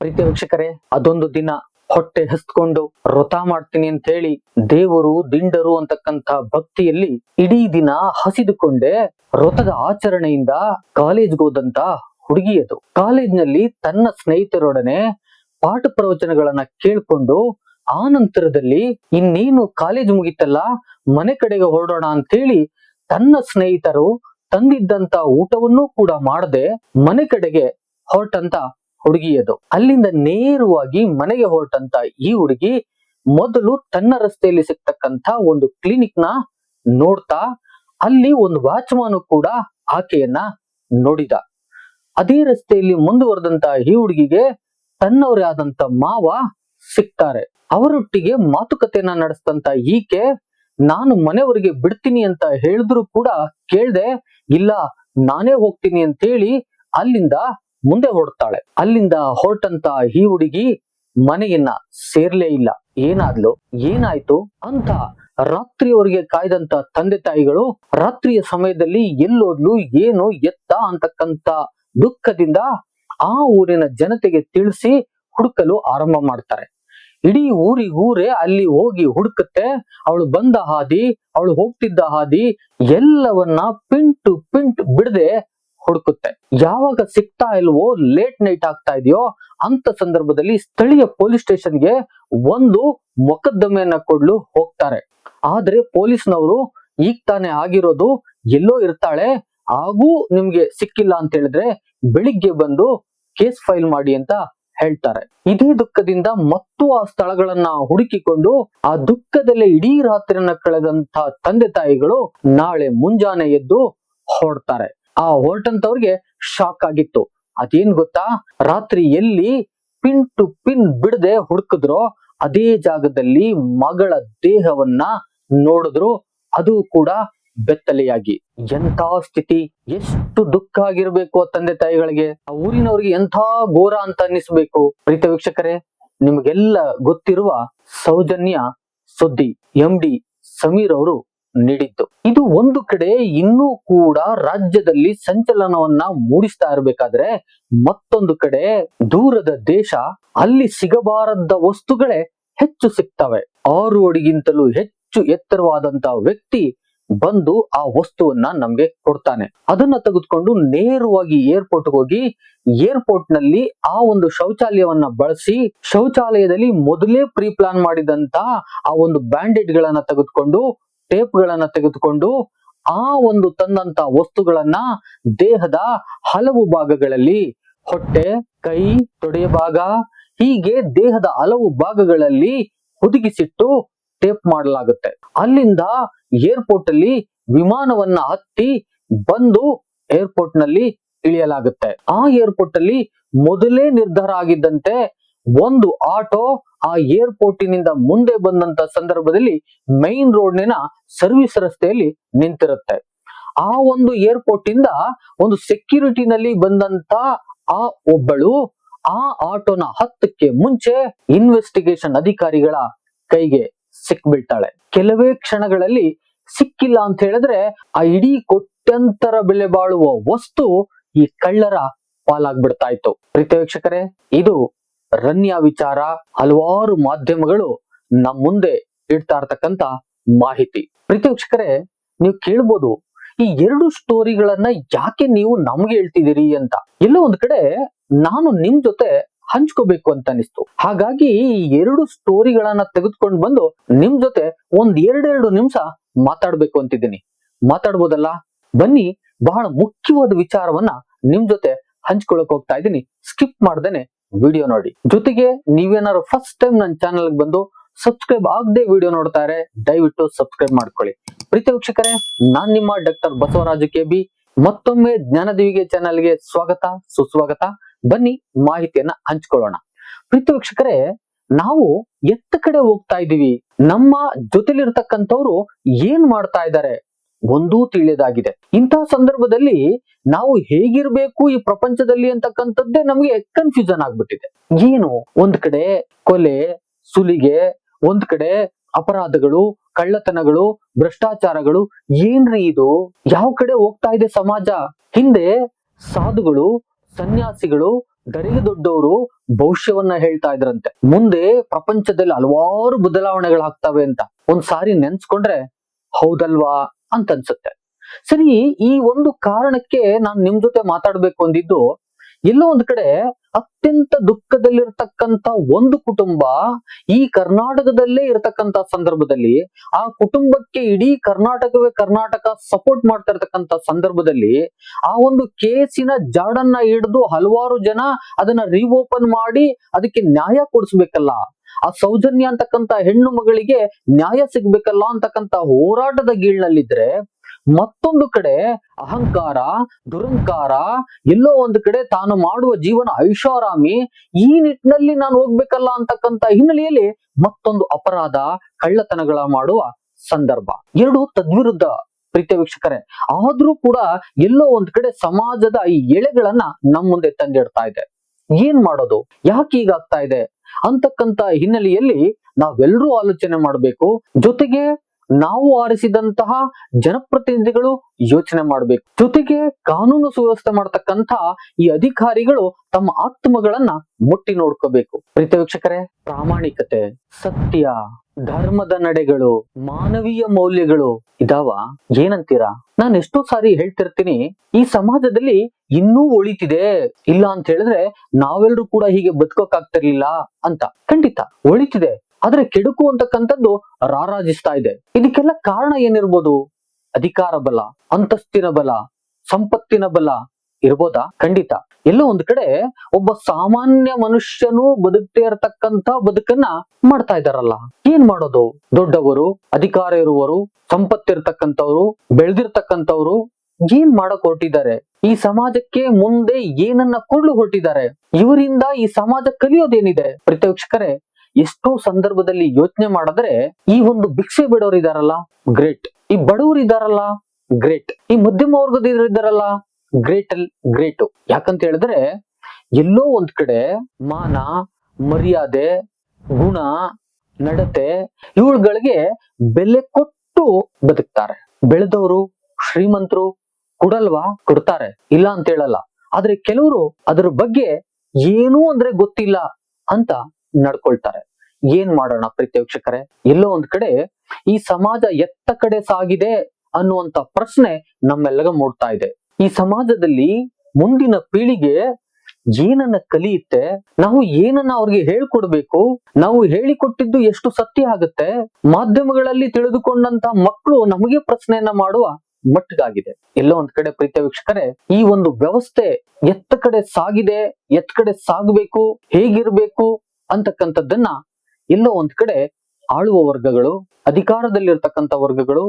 ಪ್ರೀತಿ ವೀಕ್ಷಕರೇ, ಅದೊಂದು ದಿನ ಹೊಟ್ಟೆ ಹಸ್ಕೊಂಡು ವ್ರತ ಮಾಡ್ತೀನಿ ಅಂತ ಹೇಳಿ ದೇವರು, ದಿಂಡರು ಅಂತಕ್ಕಂತ ಭಕ್ತಿಯಲ್ಲಿ ಇಡೀ ದಿನ ಹಸಿದುಕೊಂಡೆ ವ್ರತದ ಆಚರಣೆಯಿಂದ ಕಾಲೇಜ್ಗೆ ಹೋದಂತ ಹುಡುಗಿ ಅದು. ಕಾಲೇಜ್ನಲ್ಲಿ ತನ್ನ ಸ್ನೇಹಿತರೊಡನೆ ಪಾಠ ಪ್ರವಚನಗಳನ್ನ ಕೇಳ್ಕೊಂಡು ಆ ನಂತರದಲ್ಲಿ ಇನ್ನೇನು ಕಾಲೇಜ್ ಮುಗಿತಲ್ಲ, ಮನೆ ಕಡೆಗೆ ಹೊರಡೋಣ ಅಂತೇಳಿ ತನ್ನ ಸ್ನೇಹಿತರು ತಂದಿದ್ದಂತ ಊಟವನ್ನೂ ಕೂಡ ಮಾಡದೆ ಮನೆ ಕಡೆಗೆ ಹೊರಟಂತ ಹುಡುಗಿ ಅದು ಅಲ್ಲಿಂದ ನೇರವಾಗಿ ಮನೆಗೆ ಹೊರಟಂತ ಈ ಹುಡುಗಿ ಮೊದಲು ತನ್ನ ರಸ್ತೆಯಲ್ಲಿ ಸಿಗ್ತಕ್ಕಂತ ಒಂದು ಕ್ಲಿನಿಕ್ನ ನೋಡ್ತಾ, ಅಲ್ಲಿ ಒಂದು ವಾಚ್ಮಾನು ಕೂಡ ಆಕೆಯನ್ನ ನೋಡಿದ. ಅದೇ ರಸ್ತೆಯಲ್ಲಿ ಮುಂದುವರೆದಂತ ಈ ಹುಡುಗಿಗೆ ತನ್ನವರೇ ಆದಂತ ಮಾವ ಸಿಗ್ತಾರೆ. ಅವರೊಟ್ಟಿಗೆ ಮಾತುಕತೆಯನ್ನ ನಡೆಸ್ತಂತ ಈಕೆ, ನಾನು ಮನೆಯವರಿಗೆ ಬಿಡ್ತೀನಿ ಅಂತ ಹೇಳಿದ್ರು ಕೂಡ ಕೇಳ್ದೆ, ಇಲ್ಲ, ನಾನೇ ಹೋಗ್ತೀನಿ ಅಂತ ಹೇಳಿ ಅಲ್ಲಿಂದ ಮುಂದೆ ಹೊರಡ್ತಾಳೆ ಅಲ್ಲಿಂದ ಹೊರಟಂತ ಈ ಹುಡುಗಿ ಮನೆಯನ್ನ ಸೇರ್ಲೇ ಇಲ್ಲ. ಏನಾದ್ಲು? ಏನಾಯ್ತು? ಅಂತ ರಾತ್ರಿವರೆಗೆ ಕಾಯ್ದಂತ ತಂದೆ ತಾಯಿಗಳು ರಾತ್ರಿಯ ಸಮಯದಲ್ಲಿ ಎಲ್ಲೋದ್ಲು, ಏನು, ಎತ್ತ ಅಂತಕ್ಕಂತ ದುಃಖದಿಂದ ಆ ಊರಿನ ಜನತೆಗೆ ತಿಳಿಸಿ ಹುಡುಕಲು ಆರಂಭ ಮಾಡ್ತಾರೆ. ಇಡೀ ಊರಿಗೂರೇ ಅಲ್ಲಿ ಹೋಗಿ ಹುಡುಕತ್ತೆ. ಅವಳು ಬಂದ ಹಾದಿ, ಅವಳು ಹೋಗ್ತಿದ್ದ ಹಾದಿ ಎಲ್ಲವನ್ನ ಪಿಂಟು ಪಿಂಟ್ ಬಿಡದೆ ಹುಡುಕುತ್ತೆ. ಯಾವಾಗ ಸಿಗ್ತಾ ಇಲ್ವೋ ಲೇಟ್ ನೈಟ್ ಆಗ್ತಾ ಇದೆಯೋ, ಅಂತ ಸಂದರ್ಭದಲ್ಲಿ ಸ್ಥಳೀಯ ಪೊಲೀಸ್ ಸ್ಟೇಷನ್ಗೆ ಒಂದು ಮೊಕದ್ದಮೆಯನ್ನ ಕೊಡ್ಲು ಹೋಗ್ತಾರೆ. ಆದ್ರೆ ಪೊಲೀಸ್ನವರು ಈಗ ತಾನೇ ಆಗಿರೋದು, ಎಲ್ಲೋ ಇರ್ತಾಳೆ, ಹಾಗೂ ನಿಮ್ಗೆ ಸಿಕ್ಕಿಲ್ಲ ಅಂತ ಹೇಳಿದ್ರೆ ಬೆಳಿಗ್ಗೆ ಬಂದು ಕೇಸ್ ಫೈಲ್ ಮಾಡಿ ಅಂತ ಹೇಳ್ತಾರೆ. ಇದೇ ದುಃಖದಿಂದ ಮತ್ತು ಆ ಸ್ಥಳಗಳನ್ನ ಹುಡುಕಿಕೊಂಡು, ಆ ದುಃಖದಲ್ಲೇ ಇಡೀ ರಾತ್ರಿಯನ್ನ ಕಳೆದಂತ ತಂದೆ ತಾಯಿಗಳು ನಾಳೆ ಮುಂಜಾನೆ ಎದ್ದು ಹೊರಡ್ತಾರೆ. ಆ ಹೊರಟಂತವ್ರಿಗೆ ಶಾಕ್ ಆಗಿತ್ತು. ಅದೇನ್ ಗೊತ್ತಾ? ರಾತ್ರಿ ಎಲ್ಲಿ ಪಿನ್ ಟು ಪಿನ್ ಬಿಡದೆ ಹುಡುಕಿದ್ರೋ, ಅದೇ ಜಾಗದಲ್ಲಿ ಮಗಳ ದೇಹವನ್ನ ನೋಡಿದ್ರು, ಅದು ಕೂಡ ಬೆತ್ತಲೆಯಾಗಿ. ಎಂಥ ಸ್ಥಿತಿ? ಎಷ್ಟು ದುಃಖ ಆಗಿರ್ಬೇಕು ತಂದೆ ತಾಯಿಗಳಿಗೆ. ಆ ಊರಿನವ್ರಿಗೆ ಎಂಥ ಘೋರ ಅಂತ ಅನ್ನಿಸ್ಬೇಕು. ಪ್ರೀತ ವೀಕ್ಷಕರೇ, ನಿಮಗೆಲ್ಲ ಗೊತ್ತಿರುವ ಸೌಜನ್ಯ ಸುದ್ದಿ. ಎಂ ಡಿ ಸಮೀರ್ ಅವರು ನೀಡಿದ್ದು ಇದು ಒಂದು ಕಡೆ ಇನ್ನೂ ಕೂಡ ರಾಜ್ಯದಲ್ಲಿ ಸಂಚಲನವನ್ನ ಮೂಡಿಸ್ತಾ ಇರಬೇಕಾದ್ರೆ ಮತ್ತೊಂದು ಕಡೆ ದೂರದ ದೇಶ ಅಲ್ಲಿ ಸಿಗಬಾರದ ವಸ್ತುಗಳೇ ಹೆಚ್ಚು ಸಿಗ್ತವೆ. ಆರು ಅಡಿಗಿಂತಲೂ ಹೆಚ್ಚು ಎತ್ತರವಾದಂತ ವ್ಯಕ್ತಿ ಬಂದು ಆ ವಸ್ತುವನ್ನ ನಮ್ಗೆ ಕೊಡ್ತಾನೆ. ಅದನ್ನ ತೆಗೆದುಕೊಂಡು ನೇರವಾಗಿ ಏರ್ಪೋರ್ಟ್ ಹೋಗಿ ಏರ್ಪೋರ್ಟ್ನಲ್ಲಿ ಆ ಒಂದು ಶೌಚಾಲಯವನ್ನ ಬಳಸಿ ಶೌಚಾಲಯದಲ್ಲಿ ಮೊದಲೇ ಪ್ರೀ ಪ್ಲಾನ್ ಮಾಡಿದಂತ ಆ ಒಂದು ಬ್ಯಾಂಡೇಡ್ ಗಳನ್ನ ತೆಗೆದುಕೊಂಡು ಟೇಪ್ ಗಳನ್ನ ತೆಗೆದುಕೊಂಡು ಆ ಒಂದು ತಂದಂತ ವಸ್ತುಗಳನ್ನ ದೇಹದ ಹಲವು ಭಾಗಗಳಲ್ಲಿ, ಹೊಟ್ಟೆ, ಕೈ, ತೊಡೆಯ ಭಾಗ, ಹೀಗೆ ದೇಹದ ಹಲವು ಭಾಗಗಳಲ್ಲಿ ಹುದುಗಿಸಿಟ್ಟು ಟೇಪ್ ಮಾಡಲಾಗುತ್ತೆ. ಅಲ್ಲಿಂದ ಏರ್ಪೋರ್ಟ್ ಅಲ್ಲಿ ವಿಮಾನವನ್ನ ಹತ್ತಿ ಬಂದು ಏರ್ಪೋರ್ಟ್ನಲ್ಲಿ ಇಳಿಯಲಾಗುತ್ತೆ. ಆ ಏರ್ಪೋರ್ಟ್ ಅಲ್ಲಿ ಮೊದಲೇ ನಿರ್ಧಾರ ಆಗಿದ್ದಂತೆ ಒಂದು ಆಟೋ ಆ ಏರ್ಪೋರ್ಟಿನಿಂದ ಮುಂದೆ ಬಂದಂತ ಸಂದರ್ಭದಲ್ಲಿ ಮೈನ್ ರೋಡ್ನಿನ ಸರ್ವಿಸ್ ರಸ್ತೆಯಲ್ಲಿ ನಿಂತಿರುತ್ತೆ. ಆ ಒಂದು ಏರ್ಪೋರ್ಟ್ ಇಂದ ಒಂದು ಸೆಕ್ಯೂರಿಟಿನಲ್ಲಿ ಬಂದಂತ ಆ ಒಬ್ಬಳು ಆ ಆಟೋನ ಹತ್ತಕ್ಕೆ ಮುಂಚೆ ಇನ್ವೆಸ್ಟಿಗೇಷನ್ ಅಧಿಕಾರಿಗಳ ಕೈಗೆ ಸಿಕ್ಬಿಡ್ತಾಳೆ. ಕೆಲವೇ ಕ್ಷಣಗಳಲ್ಲಿ ಸಿಕ್ಕಿಲ್ಲ ಅಂತ ಹೇಳಿದ್ರೆ ಆ ಇಡೀ ಕೋಟ್ಯಂತರ ಬೆಲೆ ಬಾಳುವ ವಸ್ತು ಈ ಕಳ್ಳರ ಪಾಲಾಗ್ಬಿಡ್ತಾ ಇತ್ತು. ಪ್ರೀತಿ ವೀಕ್ಷಕರೇ, ಇದು ರನ್ಯ ವಿಚಾರ, ಹಲವಾರು ಮಾಧ್ಯಮಗಳು ನಮ್ಮ ಮುಂದೆ ಇಡ್ತಾ ಇರ್ತಕ್ಕಂತ ಮಾಹಿತಿ. ಪ್ರೀತಿ ನೀವು ಕೇಳ್ಬೋದು, ಈ ಎರಡು ಸ್ಟೋರಿಗಳನ್ನ ಯಾಕೆ ನೀವು ನಮ್ಗೆ ಹೇಳ್ತಿದ್ದೀರಿ ಅಂತ. ಎಲ್ಲೋ ಒಂದ್ ಕಡೆ ನಾನು ನಿಮ್ ಜೊತೆ ಹಂಚ್ಕೋಬೇಕು ಅಂತ ಅನಿಸ್ತು ಹಾಗಾಗಿ ಈ ಎರಡು ಸ್ಟೋರಿಗಳನ್ನ ತೆಗೆದುಕೊಂಡು ಬಂದು ನಿಮ್ ಜೊತೆ ಒಂದ್ ಎರಡೆರಡು ನಿಮಿಷ ಮಾತಾಡ್ಬೇಕು ಅಂತಿದ್ದೀನಿ. ಮಾತಾಡ್ಬೋದಲ್ಲ? ಬನ್ನಿ, ಬಹಳ ಮುಖ್ಯವಾದ ವಿಚಾರವನ್ನ ನಿಮ್ ಜೊತೆ ಹಂಚ್ಕೊಳಕ್ ಹೋಗ್ತಾ ಇದ್ದೀನಿ. ಸ್ಕಿಪ್ ಮಾಡ್ದೇನೆ ವಿಡಿಯೋ ನೋಡಿ. ಜೊತೆಗೆ ನೀವೇನಾದ್ರು ಫಸ್ಟ್ ಟೈಮ್ ನನ್ನ ಚಾನಲ್ ಬಂದು ಸಬ್ಸ್ಕ್ರೈಬ್ ಆಗದೆ ವಿಡಿಯೋ ನೋಡ್ತಾರೆ, ದಯವಿಟ್ಟು ಸಬ್ಸ್ಕ್ರೈಬ್ ಮಾಡ್ಕೊಳ್ಳಿ. ಪ್ರೀತಿ ವೀಕ್ಷಕರೇ, ನಾನ್ ನಿಮ್ಮ ಡಾಕ್ಟರ್ ಬಸವರಾಜ ಕೆ ಬಿ ಮತ್ತೊಮ್ಮೆ ಜ್ಞಾನದೀವಿಗೆ ಚಾನಲ್ಗೆ ಸ್ವಾಗತ, ಸುಸ್ವಾಗತ. ಬನ್ನಿ, ಮಾಹಿತಿಯನ್ನ ಹಂಚ್ಕೊಳ್ಳೋಣ. ಪ್ರೀತಿ ವೀಕ್ಷಕರೇ, ನಾವು ಎತ್ತ ಕಡೆ ಹೋಗ್ತಾ ಇದೀವಿ ನಮ್ಮ ಜೊತೆಲಿರ್ತಕ್ಕಂಥವ್ರು ಏನ್ ಮಾಡ್ತಾ ಇದ್ದಾರೆ? ಒಂದೂ ತಿಳಿಯದಾಗಿದೆ. ಇಂತಹ ಸಂದರ್ಭದಲ್ಲಿ ನಾವು ಹೇಗಿರ್ಬೇಕು ಈ ಪ್ರಪಂಚದಲ್ಲಿ ಅಂತಕ್ಕಂಥದ್ದೇ ನಮಗೆ ಕನ್ಫ್ಯೂಷನ್ ಆಗ್ಬಿಟ್ಟಿದೆ. ಏನು? ಒಂದ್ ಕಡೆ ಕೊಲೆ, ಸುಲಿಗೆ, ಒಂದ್ ಕಡೆ ಅಪರಾಧಗಳು, ಕಳ್ಳತನಗಳು, ಭ್ರಷ್ಟಾಚಾರಗಳು. ಏನ್ರಿ ಇದು? ಯಾವ ಕಡೆ ಹೋಗ್ತಾ ಇದೆ ಸಮಾಜ? ಹಿಂದೆ ಸಾಧುಗಳು, ಸನ್ಯಾಸಿಗಳು ದರಿಗೆ ದೊಡ್ಡವರು ಭವಿಷ್ಯವನ್ನ ಹೇಳ್ತಾ ಇದ್ರಂತೆ. ಮುಂದೆ ಪ್ರಪಂಚದಲ್ಲಿ ಹಲವಾರು ಬದಲಾವಣೆಗಳಾಗ್ತವೆ ಅಂತ. ಒಂದ್ ಸಾರಿ ನೆನ್ಸ್ಕೊಂಡ್ರೆ, ಹೌದಲ್ವಾ? ಅಂತ ಅನ್ಸುತ್ತೆ ಸರಿ, ಈ ಒಂದು ಕಾರಣಕ್ಕೆ ನಾನು ನಿಮ್ ಜೊತೆ ಮಾತಾಡ್ಬೇಕು ಅಂದಿದ್ದು, ಎಲ್ಲೋ ಒಂದ್ ಕಡೆ ಅತ್ಯಂತ ದುಃಖದಲ್ಲಿರ್ತಕ್ಕಂತ ಒಂದು ಕುಟುಂಬ ಈ ಕರ್ನಾಟಕದಲ್ಲೇ ಇರತಕ್ಕಂತ ಸಂದರ್ಭದಲ್ಲಿ, ಆ ಕುಟುಂಬಕ್ಕೆ ಇಡೀ ಕರ್ನಾಟಕವೇ ಕರ್ನಾಟಕ ಸಪೋರ್ಟ್ ಮಾಡ್ತಾ ಇರ್ತಕ್ಕಂತ ಸಂದರ್ಭದಲ್ಲಿ, ಆ ಒಂದು ಕೇಸಿನ ಜಾಡನ್ನ ಹಿಡಿದು ಹಲವಾರು ಜನ ಅದನ್ನ ರೀಓಪನ್ ಮಾಡಿ ಅದಕ್ಕೆ ನ್ಯಾಯ ಕೊಡಿಸ್ಬೇಕಲ್ಲ. ಆ ಸೌಜನ್ಯ ಅಂತಕ್ಕಂತ ಹೆಣ್ಣು ಮಗಳಿಗೆ ನ್ಯಾಯ ಸಿಗ್ಬೇಕಲ್ಲ ಅಂತಕ್ಕಂತ ಹೋರಾಟದ ಗೀಳ್ನಲ್ಲಿದ್ರೆ ಮತ್ತೊಂದು ಕಡೆ ಅಹಂಕಾರ ದುರಂಕಾರ ಎಲ್ಲೋ ಒಂದು ಕಡೆ ತಾನು ಮಾಡುವ ಜೀವನ ಐಷಾರಾಮಿ ಈ ನಿಟ್ಟಿನಲ್ಲಿ ನಾನು ಹೋಗ್ಬೇಕಲ್ಲ ಅಂತಕ್ಕಂತ ಹಿನ್ನೆಲೆಯಲ್ಲಿ ಮತ್ತೊಂದು ಅಪರಾಧ, ಕಳ್ಳತನಗಳ ಮಾಡುವ ಸಂದರ್ಭ. ಎರಡು ತದ್ವಿರುದ್ಧ ಪ್ರೀತಿಯ ವೀಕ್ಷಕರೇ, ಆದ್ರೂ ಕೂಡ ಎಲ್ಲೋ ಒಂದ್ ಕಡೆ ಸಮಾಜದ ಈ ಎಳೆಗಳನ್ನ ನಮ್ಮ ಮುಂದೆ ತಂದಿಡ್ತಾ ಇದೆ. ಏನ್ ಮಾಡೋದು? ಯಾಕೆ ಹೀಗಾಗ್ತಾ ಇದೆ? ಅಂತಕ್ಕಂತ ಹಿನ್ನೆಲೆಯಲ್ಲಿ ನಾವೆಲ್ಲರೂ ಆಲೋಚನೆ ಮಾಡಬೇಕು. ಜೊತೆಗೆ ನಾವು ಆರಿಸಿದಂತಹ ಜನಪ್ರತಿನಿಧಿಗಳು ಯೋಚನೆ ಮಾಡಬೇಕು. ಜೊತೆಗೆ ಕಾನೂನು ಸುವ್ಯವಸ್ಥೆ ಮಾಡತಕ್ಕಂತ ಈ ಅಧಿಕಾರಿಗಳು ತಮ್ಮ ಆತ್ಮಗಳನ್ನ ಮುಟ್ಟಿ ನೋಡ್ಕೋಬೇಕು. ಪ್ರೀತ ವೀಕ್ಷಕರೇ, ಪ್ರಾಮಾಣಿಕತೆ ಸತ್ಯ. ಧರ್ಮದ ನಡೆಗಳು, ಮಾನವೀಯ ಮೌಲ್ಯಗಳು ಇದಾವ? ಏನಂತೀರಾ? ನಾನು ಎಷ್ಟೋ ಸಾರಿ ಹೇಳ್ತಿರ್ತೀನಿ, ಈ ಸಮಾಜದಲ್ಲಿ ಇನ್ನೂ ಒಳಿತಿದೆ ಇಲ್ಲ ಅಂತ ಹೇಳಿದ್ರೆ ನಾವೆಲ್ಲರೂ ಕೂಡ ಹೀಗೆ ಬದುಕೋಕಾಗ್ತಿರ್ಲಿಲ್ಲ ಅಂತ. ಖಂಡಿತ ಒಳಿತಿದೆ ಆದ್ರೆ ಕೆಡುಕು ಅಂತಕ್ಕಂಥದ್ದು ರಾರಾಜಿಸ್ತಾ ಇದೆ. ಇದಕ್ಕೆಲ್ಲ ಕಾರಣ ಏನಿರ್ಬೋದು? ಅಧಿಕಾರ ಬಲ, ಅಂತಸ್ತಿನ ಬಲ, ಸಂಪತ್ತಿನ ಬಲ ಇರ್ಬೋದಾ? ಖಂಡಿತ. ಎಲ್ಲೋ ಒಂದ್ ಕಡೆ ಒಬ್ಬ ಸಾಮಾನ್ಯ ಮನುಷ್ಯನು ಬದುಕ್ತೇ ಇರತಕ್ಕಂತ ಬದುಕನ್ನ ಮಾಡ್ತಾ ಇದಾರಲ್ಲ ಏನ್ ಮಾಡೋದು? ದೊಡ್ಡವರು, ಅಧಿಕಾರ ಇರುವವರು, ಸಂಪತ್ತಿರ್ತಕ್ಕಂಥವ್ರು, ಬೆಳೆದಿರ್ತಕ್ಕಂಥವ್ರು ಏನ್ ಮಾಡಕ್ ಹೊರಟಿದ್ದಾರೆ? ಈ ಸಮಾಜಕ್ಕೆ ಮುಂದೆ ಏನನ್ನ ಕೊಡ್ಲು ಹೊರಟಿದ್ದಾರೆ? ಇವರಿಂದ ಈ ಸಮಾಜ ಕಲಿಯೋದೇನಿದೆ? ಪ್ರತ್ಯಕ್ಷಕರೇ, ಎಷ್ಟೋ ಸಂದರ್ಭದಲ್ಲಿ ಯೋಚನೆ ಮಾಡಿದ್ರೆ ಈ ಒಂದು ಭಿಕ್ಷೆ ಬಿಡೋರು ಇದಾರಲ್ಲ ಗ್ರೇಟ್. ಈ ಬಡವರು ಇದಾರಲ್ಲ ಗ್ರೇಟ್. ಈ ಮಧ್ಯಮ ವರ್ಗದ ಇದಾರಲ್ಲ ಗ್ರೇಟ್ ಗ್ರೇಟು. ಯಾಕಂತ ಹೇಳಿದ್ರೆ, ಎಲ್ಲೋ ಒಂದ್ ಕಡೆ ಮಾನ, ಮರ್ಯಾದೆ, ಗುಣ, ನಡತೆ ಇವುಗಳಿಗೆ ಬೆಲೆ ಕೊಟ್ಟು ಬದುಕ್ತಾರೆ. ಬೆಳೆದವರು ಶ್ರೀಮಂತರು ಕೊಡಲ್ವಾ? ಕೊಡ್ತಾರೆ. ಇಲ್ಲ ಅಂತ ಹೇಳಲ್ಲ. ಆದ್ರೆ ಕೆಲವರು ಅದ್ರ ಬಗ್ಗೆ ಏನೂ ಅಂದ್ರೆ ಗೊತ್ತಿಲ್ಲ ಅಂತ ನಡ್ಕೊಳ್ತಾರೆ. ಏನ್ ಮಾಡೋಣ ಪ್ರೀತಿ ವೀಕ್ಷಕರೇ? ಎಲ್ಲೋ ಒಂದ್ ಕಡೆ ಈ ಸಮಾಜ ಎತ್ತ ಕಡೆ ಸಾಗಿದೆ ಅನ್ನುವಂತ ಪ್ರಶ್ನೆ ನಮ್ಮೆಲ್ಲಗ ಮೂಡ್ತಾ ಇದೆ. ಈ ಸಮಾಜದಲ್ಲಿ ಮುಂದಿನ ಪೀಳಿಗೆ ಏನನ್ನ ಕಲಿಯುತ್ತೆ. ನಾವು ಏನನ್ನ ಅವ್ರಿಗೆ ಹೇಳ್ಕೊಡ್ಬೇಕು, ನಾವು ಹೇಳಿಕೊಟ್ಟಿದ್ದು ಎಷ್ಟು ಸತ್ಯ ಆಗುತ್ತೆ, ಮಾಧ್ಯಮಗಳಲ್ಲಿ ತಿಳಿದುಕೊಂಡಂತ ಮಕ್ಕಳು ನಮಗೆ ಪ್ರಶ್ನೆಯನ್ನ ಮಾಡುವ ಮಟ್ಟಿಗಾಗಿದೆ. ಎಲ್ಲೋ ಒಂದ್ ಕಡೆ ಪ್ರೀತಿಯ ವೀಕ್ಷಕರೇ, ಈ ಒಂದು ವ್ಯವಸ್ಥೆ ಎತ್ತ ಕಡೆ ಸಾಗಿದೆ ಎತ್ತ ಕಡೆ ಸಾಗಬೇಕು, ಹೇಗಿರ್ಬೇಕು ಅಂತಕ್ಕಂಥದ್ದನ್ನ ಎಲ್ಲೋ ಒಂದ್ ಕಡೆ ಆಳುವ ವರ್ಗಗಳು, ಅಧಿಕಾರದಲ್ಲಿರ್ತಕ್ಕಂಥ ವರ್ಗಗಳು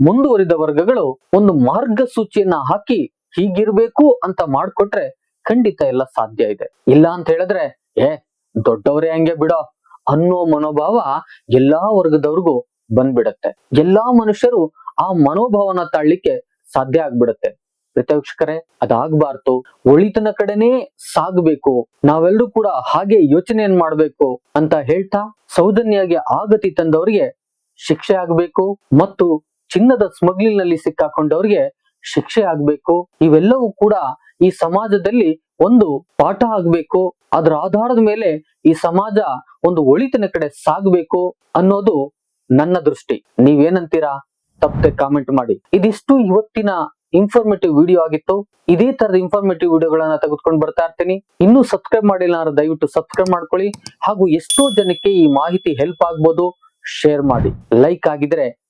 ಮುಂದುವರಿದ ವರ್ಗಗಳು ಒಂದು ಮಾರ್ಗಸೂಚಿಯನ್ನ ಹಾಕಿ ಹೀಗಿರ್ಬೇಕು ಅಂತ ಮಾಡ್ಕೊಟ್ರೆ ಖಂಡಿತ ಎಲ್ಲ ಸಾಧ್ಯ ಇದೆ. ಇಲ್ಲ ಅಂತ ಹೇಳಿದ್ರೆ, ಏ, ದೊಡ್ಡವರೇ ಹಂಗೆ ಬಿಡೋ ಅನ್ನೋ ಮನೋಭಾವ ಎಲ್ಲಾ ವರ್ಗದವ್ರಿಗೂ ಬಂದ್ಬಿಡತ್ತೆ. ಎಲ್ಲಾ ಮನುಷ್ಯರು ಆ ಮನೋಭಾವನ ತಾಳ್ಲಿಕ್ಕೆ ಸಾಧ್ಯ ಆಗ್ಬಿಡತ್ತೆ. ಪ್ರತ್ಯಕ್ಷಕರೇ ಅದಾಗ್ಬಾರ್ದು. ಒಳಿತನ ಕಡೆನೇ ಸಾಗಬೇಕು. ನಾವೆಲ್ಲರೂ ಕೂಡ ಹಾಗೆ ಯೋಚನೆಯನ್ನ ಮಾಡ್ಬೇಕು ಅಂತ ಹೇಳ್ತಾ ಸೌಜನ್ಯಾಗೆ ಆಗತಿ ತಂದವರಿಗೆ ಶಿಕ್ಷೆ ಆಗ್ಬೇಕು ಮತ್ತು ಚಿನ್ನದ ಸ್ಮಗ್ಲಿಂಗ್ನಲ್ಲಿ ಸಿಕ್ಕಾಕೊಂಡವ್ರಿಗೆ ಶಿಕ್ಷೆ ಆಗ್ಬೇಕು. ಇವೆಲ್ಲವೂ ಕೂಡ ಈ ಸಮಾಜದಲ್ಲಿ ಒಂದು ಪಾಠ ಆಗ್ಬೇಕು. ಅದರ ಆಧಾರದ ಮೇಲೆ ಈ ಸಮಾಜ ಒಂದು ಒಳಿತಿನ ಕಡೆ ಸಾಗಬೇಕು ಅನ್ನೋದು ನನ್ನ ದೃಷ್ಟಿ. ನೀವೇನಂತೀರಾ? ತಪ್ಪದೆ ಕಾಮೆಂಟ್ ಮಾಡಿ. ಇದಿಷ್ಟು ಇವತ್ತಿನ ಇನ್ಫಾರ್ಮೇಟಿವ್ ವಿಡಿಯೋ ಆಗಿತ್ತು. ಇದೇ ತರದ ಇನ್ಫಾರ್ಮೇಟಿವ್ ವಿಡಿಯೋಗಳನ್ನ ತೆಗೆದುಕೊಂಡು ಬರ್ತಾ ಇರ್ತೀನಿ. ಇನ್ನೂ ಸಬ್ಸ್ಕ್ರೈಬ್ ಮಾಡಿಲ್ಲ ಅಂದ್ರೆ ದಯವಿಟ್ಟು ಸಬ್ಸ್ಕ್ರೈಬ್ ಮಾಡ್ಕೊಳ್ಳಿ. ಹಾಗೂ ಎಷ್ಟೋ ಜನಕ್ಕೆ ಈ ಮಾಹಿತಿ ಹೆಲ್ಪ್ ಆಗ್ಬೋದು ಶೇರ್ ಮಾಡಿ. ಲೈಕ್ ಆಗಿದ್ರೆ